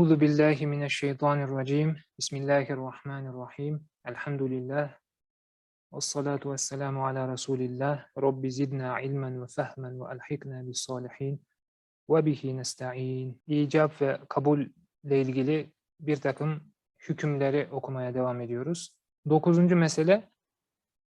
Euzu billahi mineşşeytanirracim. Bismillahirrahmanirrahim. Elhamdülillah. Ve salatu ve selamu ala Resulillah. Rabbi zidna ilmen ve fehmen ve elhikna bis salihin. Ve bihi nesta'in. İcab ve kabul ile ilgili bir takım hükümleri okumaya devam ediyoruz. Dokuzuncu mesele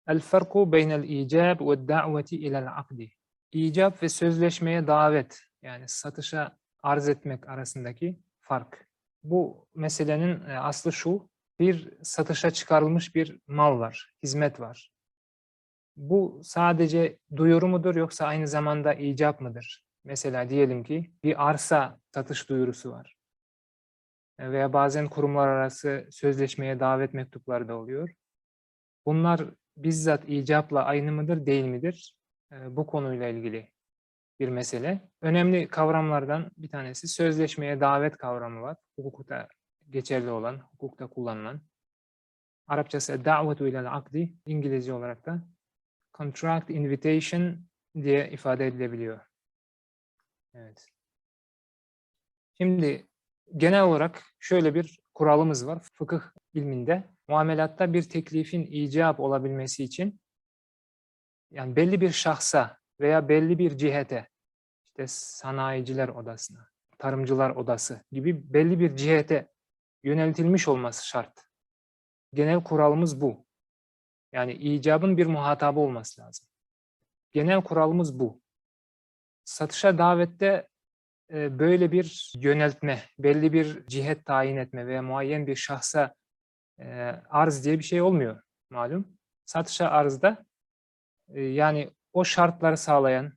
El farku beynel icab ve da'veti ilel akdi. İcab ve sözleşmeye davet yani satışa arz etmek arasındaki fark. Bu meselenin e, aslı şu, bir satışa çıkarılmış bir mal var, hizmet var. Bu sadece duyuru mudur yoksa aynı zamanda icap mıdır? Mesela diyelim ki bir arsa satış duyurusu var. E, Veya bazen kurumlar arası sözleşmeye davet mektupları da oluyor. Bunlar bizzat icapla aynı mıdır, değil midir? E, Bu konuyla ilgili bir mesele. Önemli kavramlardan bir tanesi sözleşmeye davet kavramı var. Hukukta geçerli olan, hukukta kullanılan. Arapçası davetu ilal akdi, İngilizce olarak da contract invitation diye ifade edilebiliyor. Evet. Şimdi genel olarak şöyle bir kuralımız var. Fıkıh ilminde muamelatta bir teklifin icap olabilmesi için yani belli bir şahsa veya belli bir cihete işte sanayiciler odasına, tarımcılar odası gibi belli bir cihete yöneltilmiş olması şart. Genel kuralımız bu. Yani icabın bir muhatabı olması lazım. Genel kuralımız bu. Satışa davette e, böyle bir yöneltme, belli bir cihet tayin etme veya muayyen bir şahsa e, arz diye bir şey olmuyor malum. Satışa arzda e, yani o şartları sağlayan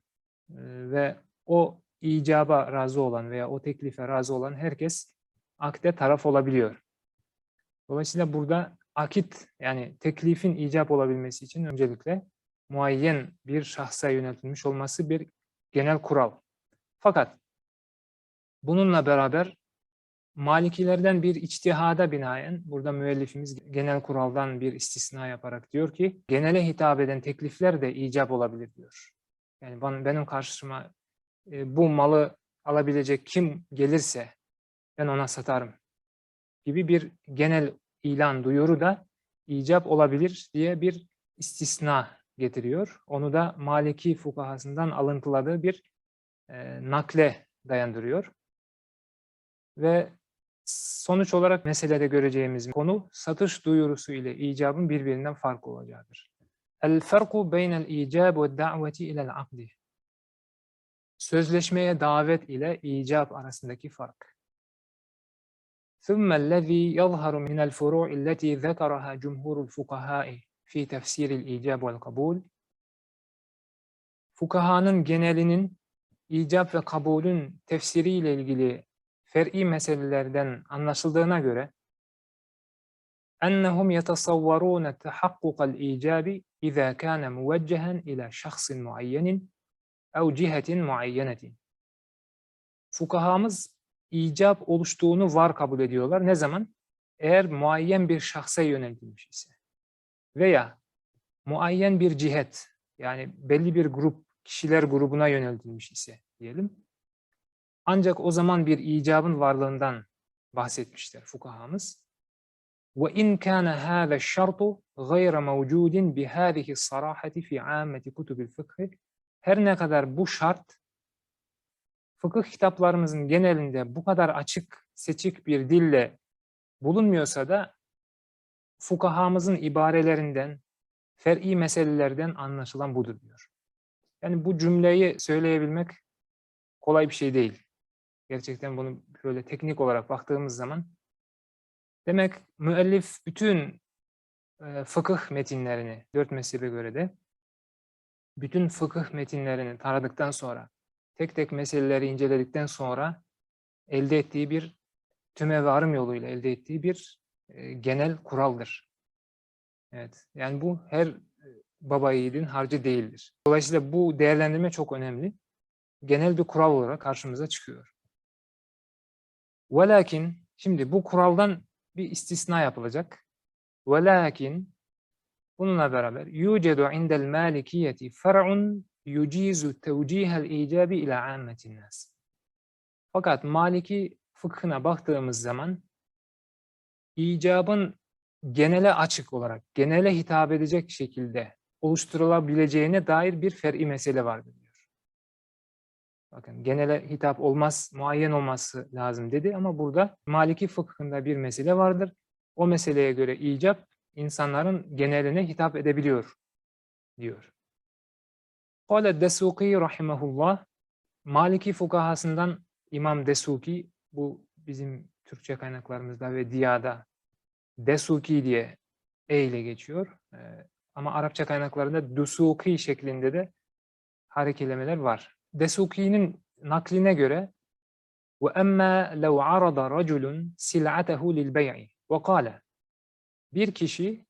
ve o icaba razı olan veya o teklife razı olan herkes akde taraf olabiliyor. Dolayısıyla burada akit yani teklifin icap olabilmesi için öncelikle muayyen bir şahsa yöneltilmiş olması bir genel kural. Fakat bununla beraber Malikilerden bir içtihada binaen, burada müellifimiz genel kuraldan bir istisna yaparak diyor ki, genele hitap eden teklifler de icap olabilir diyor. Yani benim karşıma bu malı alabilecek kim gelirse ben ona satarım gibi bir genel ilan duyuru da icap olabilir diye bir istisna getiriyor. Onu da Maliki fukahasından alıntıladığı bir e, nakle dayandırıyor. Ve sonuç olarak meselede göreceğimiz konu satış duyurusu ile icabın birbirinden farklı olacaktır. El farku beynel icab ve da'veti ilel akdi. Sözleşmeye davet ile icab arasındaki fark. ثم الذي يظهر من الفروع التي ذكرها جمهور الفقهاء في تفسير الإيجاب والقبول Fukahanın genelinin icab ve kabulün tefsiriyle ilgili fer'i meselelerden anlaşıldığına göre أنهم يتصورون تحقق الإيجاب إذا كان موجها إلى شخص معين ev cihetin muayyenetin. Fukahamız icap oluştuğunu var kabul ediyorlar. Ne zaman? Eğer muayyen bir şahsa yöneltilmiş ise veya muayyen bir cihet yani belli bir grup, kişiler grubuna yöneltilmiş ise diyelim. Ancak o zaman bir icabın varlığından bahsetmişler fukahamız. Ve in kana hada şartu gayra mevcudin bi hadihi sarahati fi ammeti her ne kadar bu şart fıkıh kitaplarımızın genelinde bu kadar açık, seçik bir dille bulunmuyorsa da fukahamızın ibarelerinden, fer'i meselelerden anlaşılan budur diyor. Yani bu cümleyi söyleyebilmek kolay bir şey değil. Gerçekten bunu böyle teknik olarak baktığımız zaman demek müellif bütün fıkıh metinlerini, dört mezhebe göre de bütün fıkıh metinlerini taradıktan sonra, tek tek meseleleri inceledikten sonra elde ettiği bir tüme varım yoluyla elde ettiği bir e, genel kuraldır. Evet, yani bu her baba yiğidin harcı değildir. Dolayısıyla bu değerlendirme çok önemli. Genel bir kural olarak karşımıza çıkıyor. Velakin, şimdi bu kuraldan bir istisna yapılacak. Velakin, bununla beraber yucedu indel malikiyeti far'un yucizu tevcihel icabi ila ammetin nas. Fakat Maliki fıkhına baktığımız zaman icabın genele açık olarak, genele hitap edecek şekilde oluşturulabileceğine dair bir fer'i mesele vardır diyor. Bakın genele hitap olmaz, muayyen olması lazım dedi ama burada Maliki fıkhında bir mesele vardır. O meseleye göre icap insanların geneline hitap edebiliyor diyor. Kale Desuki rahimahullah Maliki fukahasından İmam Desuki bu bizim Türkçe kaynaklarımızda ve Diya'da Desuki diye E ile geçiyor. Ee, ama Arapça kaynaklarında Dusuki şeklinde de harekelemeler var. Desuki'nin nakline göre وَأَمَّا لَوْ عَرَضَ رَجُلٌ سِلْعَتَهُ لِلْبَيْعِ وَقَالَ Bir kişi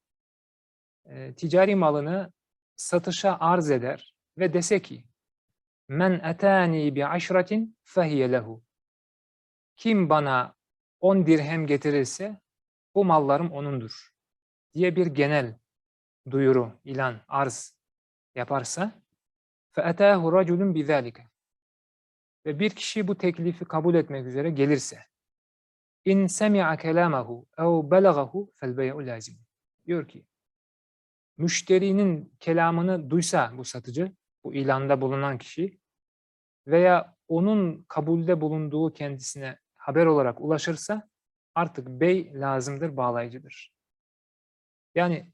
e, ticari malını satışa arz eder ve dese ki men etani bi aşratin fehiye lehu. Kim bana 10 dirhem getirirse bu mallarım onundur diye bir genel duyuru, ilan, arz yaparsa فَاَتَاهُ رَجُلٌ بِذَٰلِكَ Ve bir kişi bu teklifi kabul etmek üzere gelirse in semi'a kelamahu ev belagahu fel bey'u lazim. Diyor ki müşterinin kelamını duysa bu satıcı, bu ilanda bulunan kişi veya onun kabulde bulunduğu kendisine haber olarak ulaşırsa artık bey lazımdır, bağlayıcıdır. Yani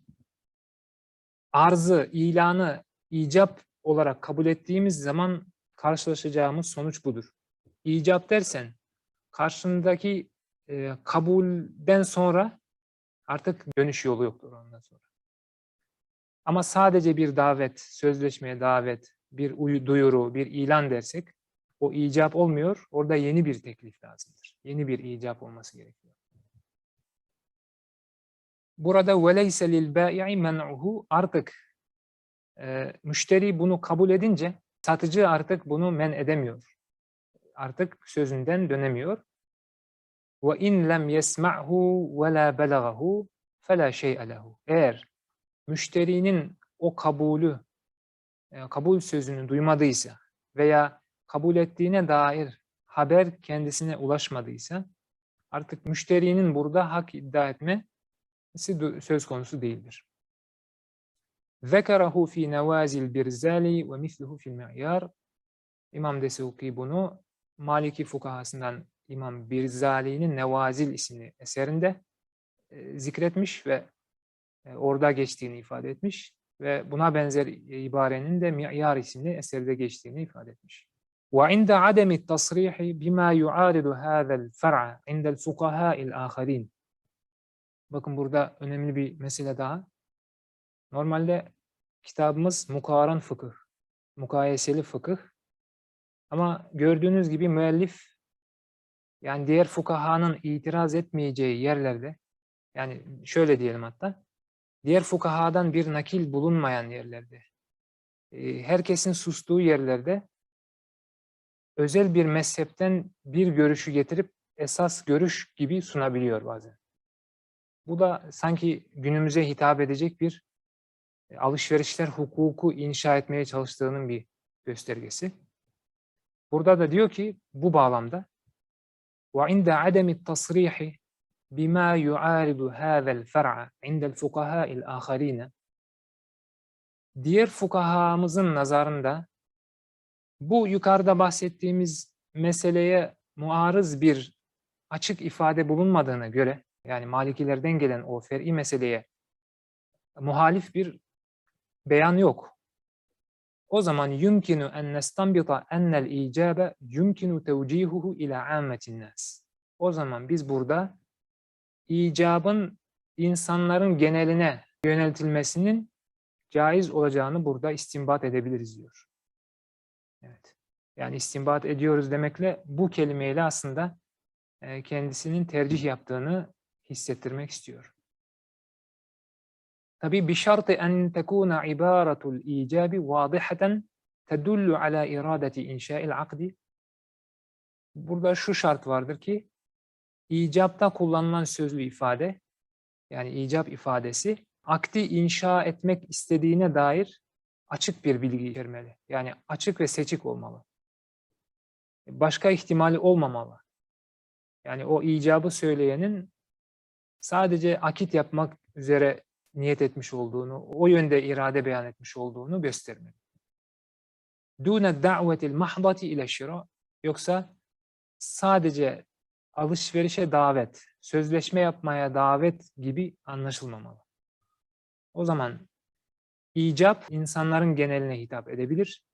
arzı, ilanı icap olarak kabul ettiğimiz zaman karşılaşacağımız sonuç budur. İcap dersen karşındaki e, kabulden sonra artık dönüş yolu yoktur ondan sonra. Ama sadece bir davet, sözleşmeye davet, bir uyu- duyuru, bir ilan dersek o icap olmuyor. Orada yeni bir teklif lazımdır. Yeni bir icap olması gerekiyor. Burada وَلَيْسَ لِلْبَائِعِ مَنْعُهُ Artık e, müşteri bunu kabul edince satıcı artık bunu men edemiyor. Artık sözünden dönemiyor. ve in lem yesma'hu ve la belagahu fe la şey'e lehu. Eğer müşterinin o kabulü, e, kabul sözünü duymadıysa veya kabul ettiğine dair haber kendisine ulaşmadıysa artık müşterinin burada hak iddia etmesi söz konusu değildir. Zekerahu fi nevazil birzali ve misluhu fil mi'yar. İmam Desuki bunu Maliki fukahasından İmam Birzali'nin Nevazil isimli eserinde e, zikretmiş ve e, orada geçtiğini ifade etmiş ve buna benzer ibarenin de Mi'yar isimli eserde geçtiğini ifade etmiş. وعند عدم التصريح بما يعارض هذا الفرع عند الفقهاء الآخرين Bakın burada önemli bir mesele daha. Normalde kitabımız mukaran fıkıh, mukayeseli fıkıh. Ama gördüğünüz gibi müellif yani diğer fukahanın itiraz etmeyeceği yerlerde yani şöyle diyelim hatta diğer fukahadan bir nakil bulunmayan yerlerde e, herkesin sustuğu yerlerde özel bir mezhepten bir görüşü getirip esas görüş gibi sunabiliyor bazen. Bu da sanki günümüze hitap edecek bir e, alışverişler hukuku inşa etmeye çalıştığının bir göstergesi. Burada da diyor ki bu bağlamda وعند عدم التصريح بما يعارض هذا الفرع عند الفقهاء الآخرين diğer fukahamızın nazarında bu yukarıda bahsettiğimiz meseleye muarız bir açık ifade bulunmadığına göre yani Malikilerden gelen o fer'i meseleye muhalif bir beyan yok. O zaman yumkinu en nestanbita ennel icabe yumkinu tevcihuhu ila ammetin nas. O zaman biz burada icabın insanların geneline yöneltilmesinin caiz olacağını burada istinbat edebiliriz diyor. Evet. Yani istinbat ediyoruz demekle bu kelimeyle aslında e, kendisinin tercih yaptığını hissettirmek istiyor. Tabi bi şartı en tekuna ibaratul icabi vadihaten tedullu ala iradeti inşa'il akdi. Burada şu şart vardır ki icapta kullanılan sözlü ifade yani icap ifadesi akdi inşa etmek istediğine dair açık bir bilgi içermeli. Yani açık ve seçik olmalı. Başka ihtimali olmamalı. Yani o icabı söyleyenin sadece akit yapmak üzere niyet etmiş olduğunu, o yönde irade beyan etmiş olduğunu göstermeli. Dûne da'vetil mahdati ile şira yoksa sadece alışverişe davet, sözleşme yapmaya davet gibi anlaşılmamalı. O zaman icap insanların geneline hitap edebilir.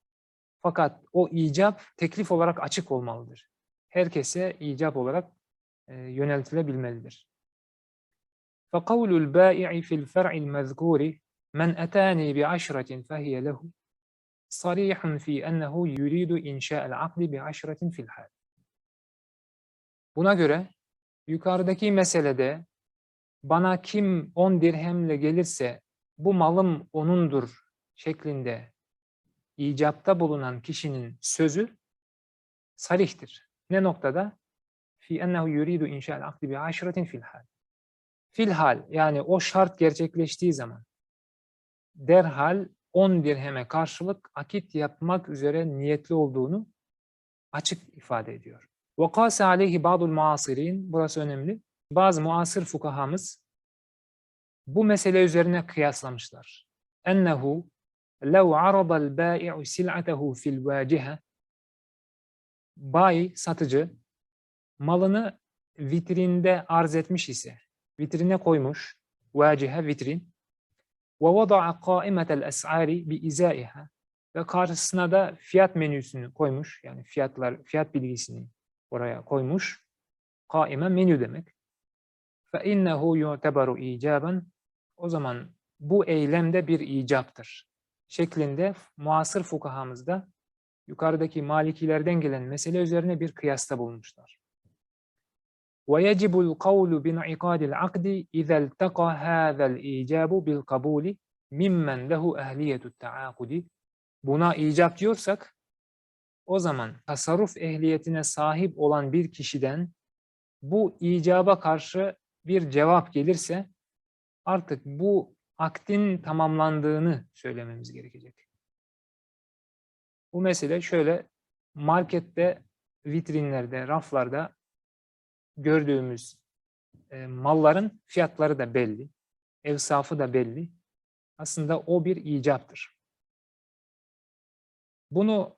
Fakat o icap teklif olarak açık olmalıdır. Herkese icap olarak e, yöneltilebilmelidir. فَقَوْلُ الْبَائِعِ فِي الْفَرْعِ الْمَذْكُورِ مَنْ أَتَانِي بِعَشْرَةٍ فَهِيَ لَهُ صَرِيحٌ فِي أَنَّهُ يُرِيدُ إِنْشَاءَ الْعَقْدِ بِعَشْرَةٍ فِي الْحَالِ Buna göre yukarıdaki meselede bana kim 10 dirhemle gelirse bu malım onundur şeklinde icapta bulunan kişinin sözü sarihtir. Ne noktada? Fi ennehu yuridu inşa'l akdi bi aşiretin fil hal. Fil hal yani o şart gerçekleştiği zaman derhal 10 dirheme karşılık akit yapmak üzere niyetli olduğunu açık ifade ediyor. وَقَاسَ عَلَيْهِ بَعْضُ الْمُعَاصِرِينَ Burası önemli. Bazı muasır fukahamız bu mesele üzerine kıyaslamışlar. Ennehu لَوْ عَرَضَ الْبَائِعُ سِلْعَتَهُ فِي الْوَاجِهَ Bayi, satıcı malını vitrinde arz etmiş ise, vitrine koymuş. Vacihe vitrin. Ve vada'a kaimetel es'ari bi izaiha. Ve karşısına da fiyat menüsünü koymuş. Yani fiyatlar, fiyat bilgisini oraya koymuş. Kaime menü demek. Fe innehu yu'tebaru icaben. O zaman bu eylemde bir icaptır. Şeklinde muasır fukahamızda yukarıdaki malikilerden gelen mesele üzerine bir kıyasta bulmuşlar. وَيَجِبُ الْقَوْلُ بِنْعِقَادِ الْعَقْدِ اِذَا الْتَقَى هَذَا الْاِيجَابُ بِالْقَبُولِ مِمَّنْ لَهُ اَهْلِيَةُ التَّعَاقُدِ Buna icap diyorsak, o zaman tasarruf ehliyetine sahip olan bir kişiden bu icaba karşı bir cevap gelirse artık bu aktin tamamlandığını söylememiz gerekecek. Bu mesele şöyle markette, vitrinlerde, raflarda gördüğümüz e, malların fiyatları da belli, evsafı da belli. Aslında o bir icaptır. Bunu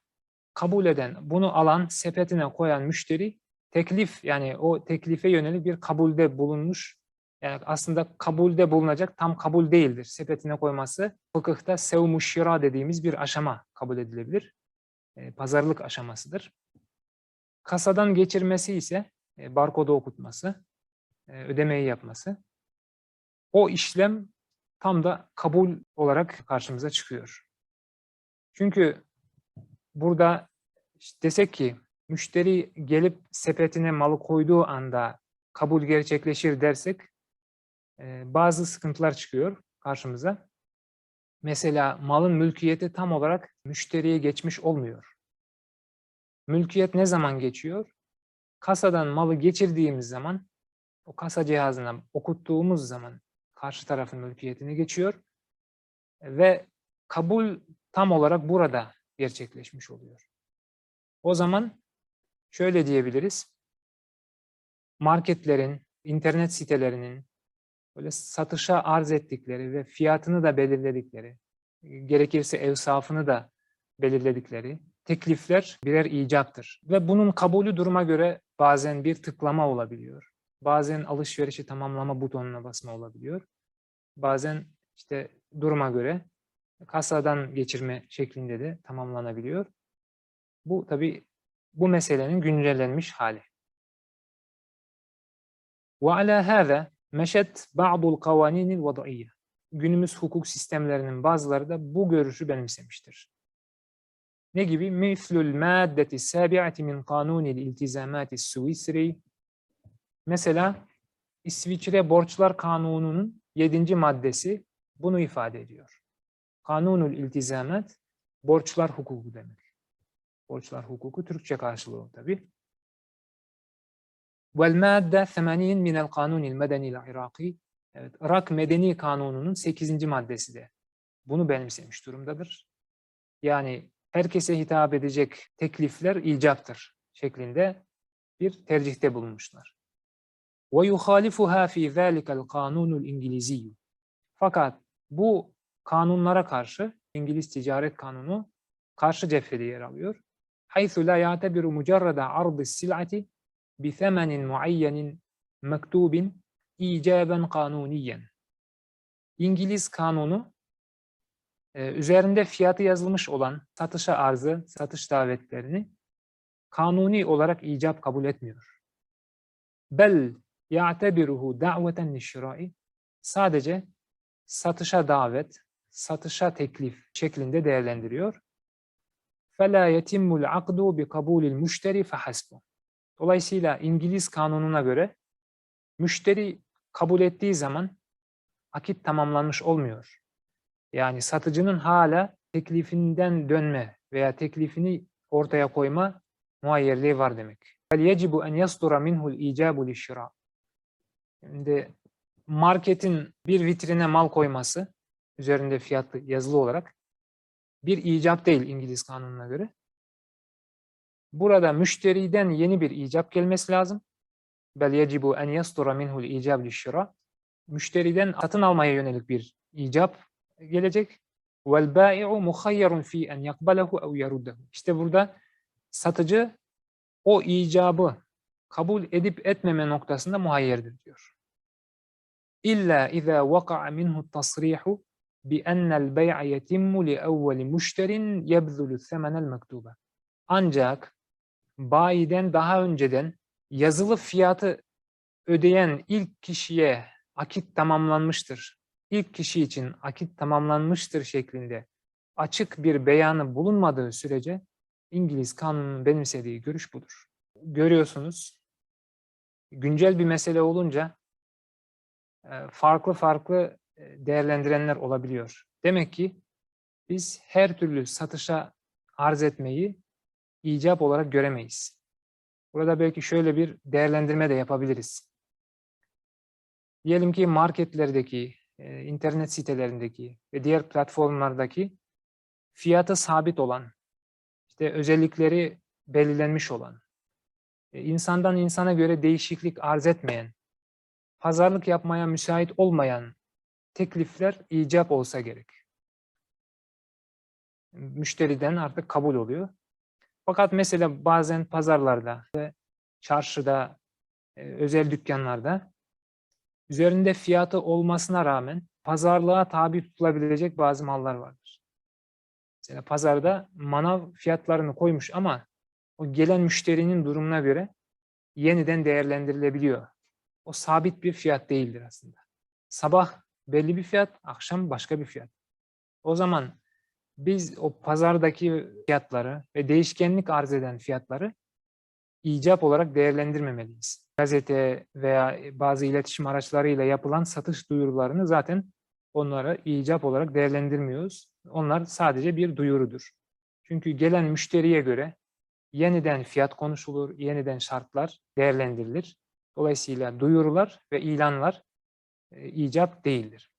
kabul eden, bunu alan, sepetine koyan müşteri teklif yani o teklife yönelik bir kabulde bulunmuş. Yani aslında kabulde bulunacak tam kabul değildir. Sepetine koyması fıkıhta sevmu şira dediğimiz bir aşama kabul edilebilir. E, pazarlık aşamasıdır. Kasadan geçirmesi ise barkodu okutması, e, ödemeyi yapması. O işlem tam da kabul olarak karşımıza çıkıyor. Çünkü burada işte desek ki müşteri gelip sepetine malı koyduğu anda kabul gerçekleşir dersek e, bazı sıkıntılar çıkıyor karşımıza. Mesela malın mülkiyeti tam olarak müşteriye geçmiş olmuyor. Mülkiyet ne zaman geçiyor? Kasadan malı geçirdiğimiz zaman, o kasa cihazına okuttuğumuz zaman karşı tarafın mülkiyetine geçiyor ve kabul tam olarak burada gerçekleşmiş oluyor. O zaman şöyle diyebiliriz. Marketlerin, internet sitelerinin böyle satışa arz ettikleri ve fiyatını da belirledikleri, gerekirse evsafını da belirledikleri teklifler birer icaptır. Ve bunun kabulü duruma göre bazen bir tıklama olabiliyor. Bazen alışverişi tamamlama butonuna basma olabiliyor. Bazen işte duruma göre kasadan geçirme şeklinde de tamamlanabiliyor. Bu tabi bu meselenin güncellenmiş hali. وعلى هذا meşet ba'dul kavaninil vada'iyye. Günümüz hukuk sistemlerinin bazıları da bu görüşü benimsemiştir. Ne gibi? Mislul maddeti sabi'ati min kanunil iltizamati suisri. Mesela İsviçre Borçlar Kanunu'nun yedinci maddesi bunu ifade ediyor. Kanunul iltizamat borçlar hukuku demek. Borçlar hukuku Türkçe karşılığı tabi. Vel madde 80 minel kanunil medenil iraki. Evet, Irak Medeni Kanunu'nun 8. maddesi de bunu benimsemiş durumdadır. Yani herkese hitap edecek teklifler icaptır şeklinde bir tercihte bulunmuşlar. وَيُخَالِفُهَا فِي ذَٰلِكَ الْقَانُونُ الْاِنْجِلِزِيُّ Fakat bu kanunlara karşı, İngiliz Ticaret Kanunu karşı cephede yer alıyor. حَيْثُ لَا يَعْتَبِرُ مُجَرَّدَ عَرْضِ السِّلْعَةِ بِثَمَنٍ مُعَيَّنٍ مَكْتُوبٍ icaben kanuniyen. İngiliz kanunu e, üzerinde fiyatı yazılmış olan satışa arzı, satış davetlerini kanuni olarak icap kabul etmiyor. Bel ya'tebiruhu da'veten lişirai sadece satışa davet, satışa teklif şeklinde değerlendiriyor. فَلَا يَتِمُّ الْعَقْدُ بِقَبُولِ الْمُشْتَرِ فَحَسْبُ Dolayısıyla İngiliz kanununa göre müşteri kabul ettiği zaman akit tamamlanmış olmuyor. Yani satıcının hala teklifinden dönme veya teklifini ortaya koyma muayyerliği var demek. يَجِبُ أَنْ يَصْدُرَ مِنْهُ الْاِيجَابُ لِلشِّرَى Şimdi marketin bir vitrine mal koyması üzerinde fiyatı yazılı olarak bir icap değil İngiliz kanununa göre. Burada müşteriden yeni bir icap gelmesi lazım. Bel yecibu en yasdura minhul icab lişşira. Müşteriden satın almaya yönelik bir icap gelecek. Vel bai'u muhayyarun fi en yakbalehu ev yeruddehu. İşte burada satıcı o icabı kabul edip etmeme noktasında muhayyerdir diyor. İlla iza vaka'a minhu tasrihu bi ennel bey'a yetimmu li evveli müşterin yebzulu semenel mektuba. Ancak bayiden daha önceden yazılı fiyatı ödeyen ilk kişiye akit tamamlanmıştır. İlk kişi için akit tamamlanmıştır şeklinde açık bir beyanı bulunmadığı sürece İngiliz kanunun benimsediği görüş budur. Görüyorsunuz güncel bir mesele olunca e, farklı farklı e, değerlendirenler olabiliyor. Demek ki biz her türlü satışa arz etmeyi icap olarak göremeyiz. Burada belki şöyle bir değerlendirme de yapabiliriz. Diyelim ki marketlerdeki, e, internet sitelerindeki ve diğer platformlardaki fiyatı sabit olan, işte özellikleri belirlenmiş olan, e, insandan insana göre değişiklik arz etmeyen, pazarlık yapmaya müsait olmayan teklifler icap olsa gerek. Müşteriden artık kabul oluyor. Fakat mesela bazen pazarlarda ve çarşıda, e, özel dükkanlarda üzerinde fiyatı olmasına rağmen pazarlığa tabi tutulabilecek bazı mallar vardır. Mesela pazarda manav fiyatlarını koymuş ama o gelen müşterinin durumuna göre yeniden değerlendirilebiliyor. O sabit bir fiyat değildir aslında. Sabah belli bir fiyat, akşam başka bir fiyat. O zaman biz o pazardaki fiyatları ve değişkenlik arz eden fiyatları icap olarak değerlendirmemeliyiz. Gazete veya bazı iletişim araçlarıyla yapılan satış duyurularını zaten onları icap olarak değerlendirmiyoruz. Onlar sadece bir duyurudur. Çünkü gelen müşteriye göre yeniden fiyat konuşulur, yeniden şartlar değerlendirilir. Dolayısıyla duyurular ve ilanlar e, icap değildir.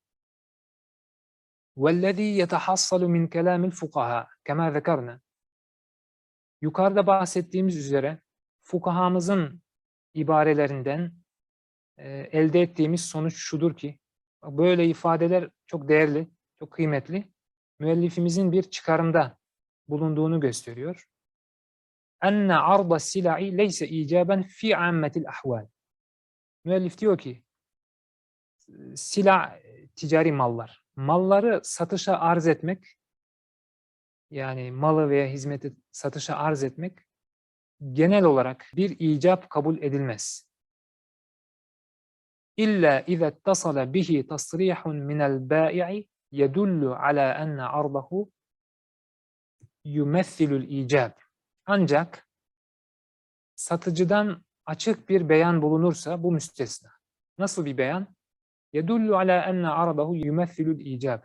وَالَّذ۪ي يَتَحَصَّلُ مِنْ كَلَامِ الْفُقَهَا كَمَا ذَكَرْنَا Yukarıda bahsettiğimiz üzere fukahamızın ibarelerinden e, elde ettiğimiz sonuç şudur ki, böyle ifadeler çok değerli, çok kıymetli. Müellifimizin bir çıkarımda bulunduğunu gösteriyor. Enne arda sila'i leyse icaben fi ammetil ahval. Müellif diyor ki, silah ticari mallar, malları satışa arz etmek, yani malı veya hizmeti satışa arz etmek genel olarak bir icap kabul edilmez. İlla iza tasala bihi tasrihun min el-bâi'i yedullu ala enne ardahu yumessilul icab. Ancak satıcıdan açık bir beyan bulunursa bu müstesna. Nasıl bir beyan? Yedullu ala enne ardahu yumessilul icab.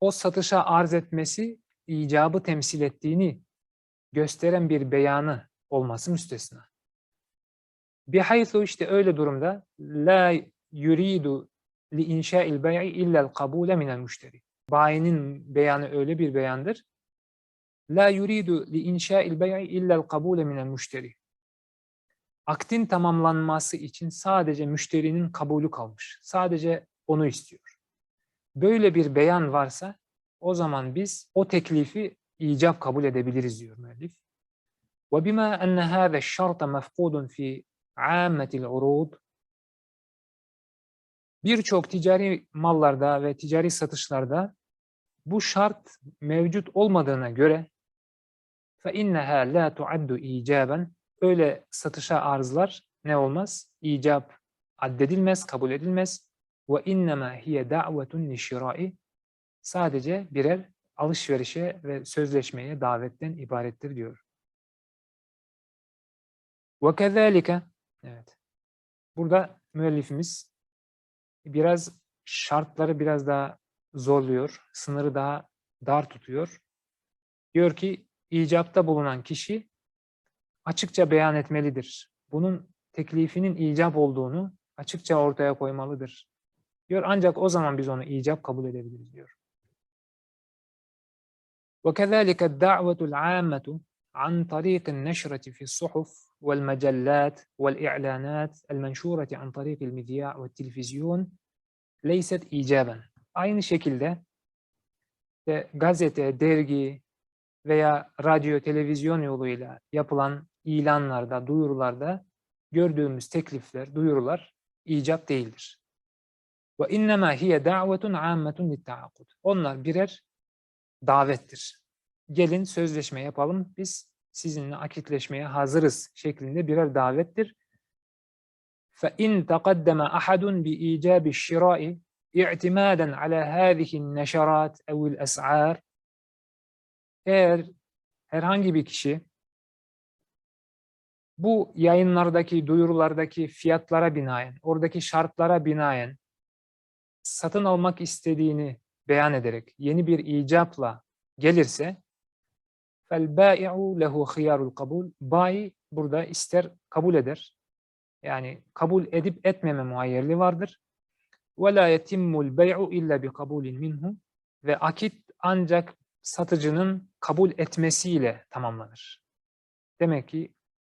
O satışa arz etmesi icabı temsil ettiğini gösteren bir beyanı olması müstesna. Bihaythu işte öyle durumda la yuridu li inşa'il bey'i illa'l kabule minel müşteri. Bayinin beyanı öyle bir beyandır. La yuridu li inşa'il bey'i illa'l kabule minel müşteri. akdin tamamlanması için sadece müşterinin kabulü kalmış. Sadece onu istiyor. Böyle bir beyan varsa o zaman biz o teklifi icap kabul edebiliriz diyor müellif. وبما أن هذا الشرط مفقود في عامة العروض birçok ticari mallarda ve ticari satışlarda bu şart mevcut olmadığına göre فَاِنَّهَا لَا تُعَدُّ icaben Öyle satışa arzlar ne olmaz? İcap addedilmez, kabul edilmez. وَاِنَّمَا هِيَ دَعْوَةٌ لِشِرَائِ Sadece birer alışverişe ve sözleşmeye davetten ibarettir diyor. وَكَذَٰلِكَ Evet. Burada müellifimiz biraz şartları biraz daha zorluyor, sınırı daha dar tutuyor. Diyor ki icapta bulunan kişi açıkça beyan etmelidir. Bunun teklifinin icap olduğunu açıkça ortaya koymalıdır. Diyor ancak o zaman biz onu icap kabul edebiliriz diyor. وكذلك الدعوة العامة عن طريق النشرة في الصحف والمجلات والإعلانات المنشورة عن طريق المذياع والتلفزيون ليست إيجابا. Aynı şekilde de gazete, dergi veya radyo, televizyon yoluyla yapılan ilanlarda, duyurularda gördüğümüz teklifler, duyurular icap değildir. Ve innema hiye da'vetun ammetun litta'akud. Onlar birer davettir. Gelin sözleşme yapalım, biz sizinle akitleşmeye hazırız şeklinde birer davettir. فَاِنْ تَقَدَّمَ أَحَدٌ بِإِيجَابِ الشِّرَاءِ اِعْتِمَادًا عَلَى هَذِهِ النَّشَرَاتِ اَوْ الْأَسْعَارِ Eğer herhangi bir kişi bu yayınlardaki, duyurulardaki fiyatlara binaen, oradaki şartlara binaen satın almak istediğini beyan ederek yeni bir icapla gelirse فَالْبَائِعُ لَهُ خِيَارُ الْقَبُولِ Bayi burada ister kabul eder. Yani kabul edip etmeme muayyerli vardır. وَلَا يَتِمُّ الْبَيْعُ اِلَّا بِقَبُولٍ مِنْهُ Ve akit ancak satıcının kabul etmesiyle tamamlanır. Demek ki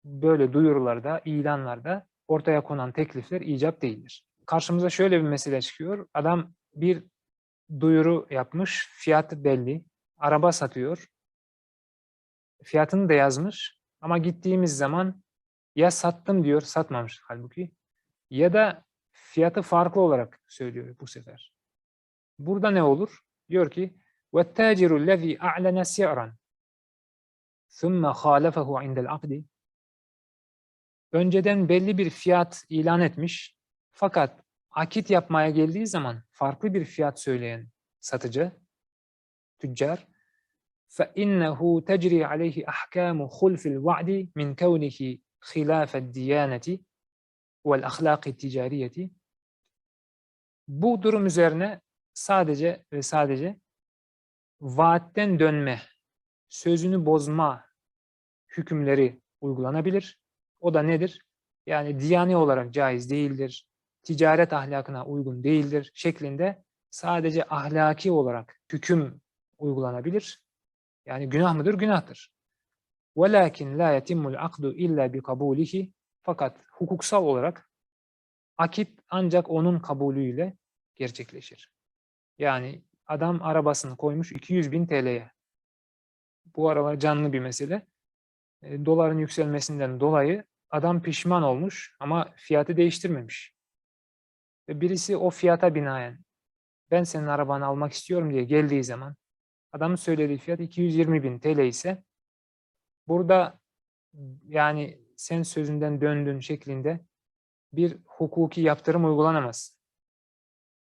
böyle duyurularda, ilanlarda ortaya konan teklifler icap değildir. Karşımıza şöyle bir mesele çıkıyor. Adam bir duyuru yapmış, fiyatı belli, araba satıyor. Fiyatını da yazmış ama gittiğimiz zaman ya sattım diyor, satmamış halbuki ya da fiyatı farklı olarak söylüyor bu sefer. Burada ne olur? Diyor ki وَالتَّاجِرُ الَّذ۪ي أَعْلَنَ سِعْرًا ثُمَّ خَالَفَهُ عِنْدَ الْعَقْدِ Önceden belli bir fiyat ilan etmiş fakat akit yapmaya geldiği zaman farklı bir fiyat söyleyen satıcı, tüccar فَاِنَّهُ تَجْرِي عَلَيْهِ أَحْكَامُ خُلْفِ الْوَعْدِ مِنْ كَوْنِهِ خِلَافَ الدِّيَانَةِ وَالْأَخْلَاقِ التِّجَارِيَةِ Bu durum üzerine sadece ve sadece vaatten dönme, sözünü bozma hükümleri uygulanabilir. O da nedir? Yani diyani olarak caiz değildir, ticaret ahlakına uygun değildir şeklinde sadece ahlaki olarak hüküm uygulanabilir. Yani günah mıdır? Günahtır. وَلَكِنْ لَا يَتِمُّ الْعَقْدُ اِلَّا بِقَبُولِهِ Fakat hukuksal olarak akit ancak onun kabulüyle gerçekleşir. Yani adam arabasını koymuş 200 bin TL'ye. Bu aralar canlı bir mesele. E, doların yükselmesinden dolayı adam pişman olmuş ama fiyatı değiştirmemiş. Ve birisi o fiyata binaen ben senin arabanı almak istiyorum diye geldiği zaman adamın söylediği fiyat 220 bin TL ise burada yani sen sözünden döndün şeklinde bir hukuki yaptırım uygulanamaz.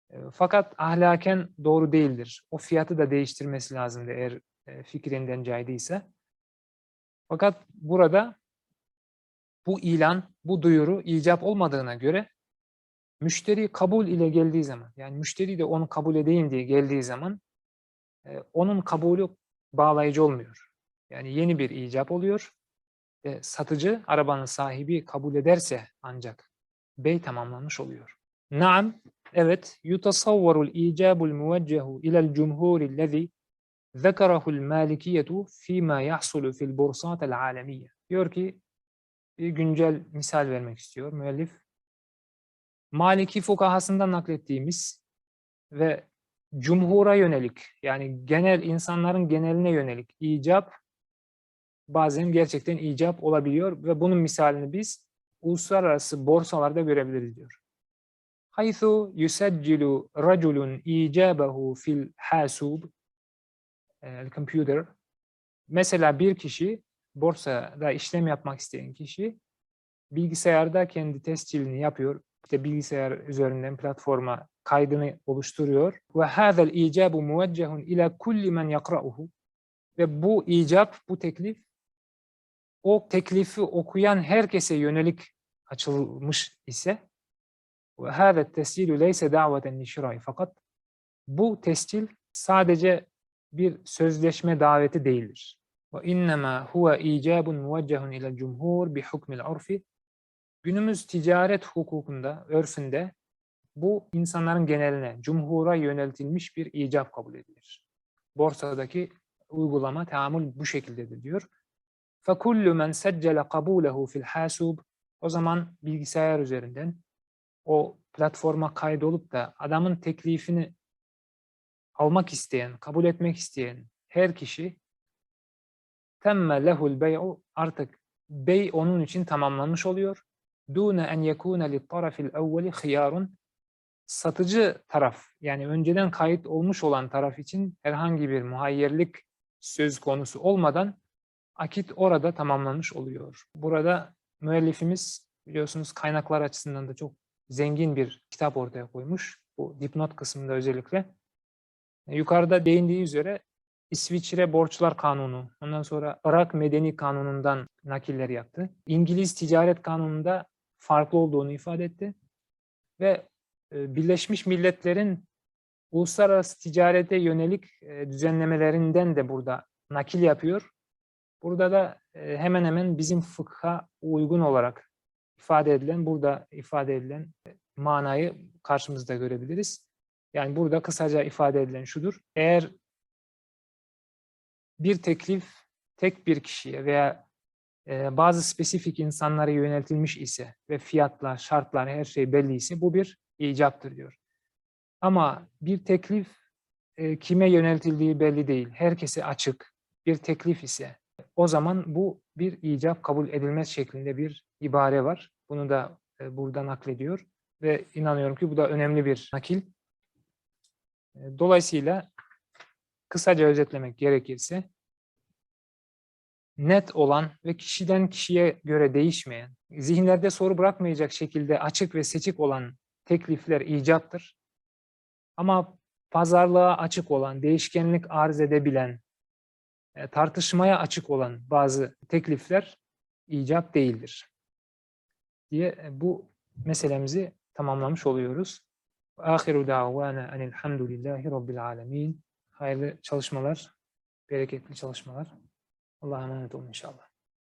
E, fakat ahlaken doğru değildir. O fiyatı da değiştirmesi lazımdı eğer e, fikrinden caydıysa. Fakat burada bu ilan, bu duyuru icap olmadığına göre müşteri kabul ile geldiği zaman, yani müşteri de onu kabul edeyim diye geldiği zaman e, onun kabulü bağlayıcı olmuyor. Yani yeni bir icap oluyor. E, satıcı, arabanın sahibi kabul ederse ancak bey tamamlanmış oluyor. Naam, evet, yutasavvarul icabul muveccehu ilel cumhurillezi zekerahul malikiyetu fîmâ yahsulu fil bursâtel alemiyye. Diyor ki, bir güncel misal vermek istiyor müellif. Maliki fukahasından naklettiğimiz ve cumhura yönelik yani genel insanların geneline yönelik icap bazen gerçekten icap olabiliyor ve bunun misalini biz uluslararası borsalarda görebiliriz diyor. Haythu yuseccilu raculun icabahu fil hasub el computer Mesela bir kişi borsada işlem yapmak isteyen kişi bilgisayarda kendi tescilini yapıyor. İşte bilgisayar üzerinden platforma kaydını oluşturuyor. Ve hâzel icabu muveccehun ila kulli men yakra'uhu. Ve bu icap, bu teklif o teklifi okuyan herkese yönelik açılmış ise ve hâzet tescilü leyse daveten nişrai. Fakat bu tescil sadece bir sözleşme daveti değildir. Ve innema huve icabun muvecehun ile cumhur bi hukmil urfi. Günümüz ticaret hukukunda, örfünde bu insanların geneline, cumhura yöneltilmiş bir icap kabul edilir. Borsadaki uygulama, teamül bu şekildedir diyor. فَكُلُّ مَنْ سَجَّلَ قَبُولَهُ fil hasub O zaman bilgisayar üzerinden o platforma kaydolup da adamın teklifini almak isteyen, kabul etmek isteyen her kişi temme lehul bey'u artık bey onun için tamamlanmış oluyor. Dune en yekune li tarafil evveli hıyarun satıcı taraf yani önceden kayıt olmuş olan taraf için herhangi bir muhayyerlik söz konusu olmadan akit orada tamamlanmış oluyor. Burada müellifimiz biliyorsunuz kaynaklar açısından da çok zengin bir kitap ortaya koymuş. Bu dipnot kısmında özellikle. Yukarıda değindiği üzere İsviçre Borçlar Kanunu, ondan sonra Irak Medeni Kanunu'ndan nakiller yaptı. İngiliz Ticaret Kanunu'nda farklı olduğunu ifade etti. Ve e, Birleşmiş Milletler'in uluslararası ticarete yönelik e, düzenlemelerinden de burada nakil yapıyor. Burada da e, hemen hemen bizim fıkha uygun olarak ifade edilen, burada ifade edilen manayı karşımızda görebiliriz. Yani burada kısaca ifade edilen şudur. Eğer bir teklif tek bir kişiye veya bazı spesifik insanlara yöneltilmiş ise ve fiyatlar, şartlar, her şey belli ise bu bir icaptır diyor. Ama bir teklif e, kime yöneltildiği belli değil. Herkese açık bir teklif ise o zaman bu bir icap kabul edilmez şeklinde bir ibare var. Bunu da e, burada naklediyor ve inanıyorum ki bu da önemli bir nakil. Dolayısıyla kısaca özetlemek gerekirse net olan ve kişiden kişiye göre değişmeyen, zihinlerde soru bırakmayacak şekilde açık ve seçik olan teklifler icaptır. Ama pazarlığa açık olan, değişkenlik arz edebilen, e, tartışmaya açık olan bazı teklifler icap değildir. diye e, bu meselemizi tamamlamış oluyoruz. Ahiru davana enilhamdülillahi rabbil alemin. Hayırlı çalışmalar, bereketli çalışmalar. والله ما ندوم إن شاء الله.